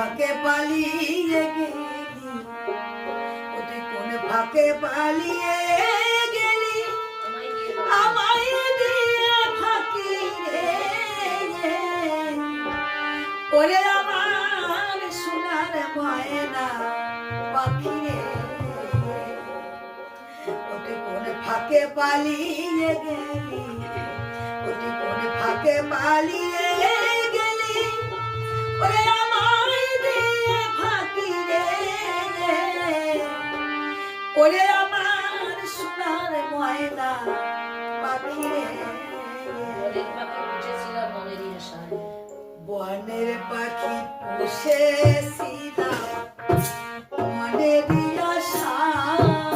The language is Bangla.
ফাঁকে পালিয়ে গেলি। ও তুই কোন ফাঁকে পালিয়ে গেলি? আমায় দিয়ে ফাঁকি ওরে আমার সোনার ময়না পাখি রে। তুই কোন ফাঁকে পালিয়ে গেলি? ও তুই কোন ফাঁকে পালিয়ে বনের পাখি পুষেছিলাম মনেরই আশায় বনের পাখি পুষেছিলাম মনেরই আশায়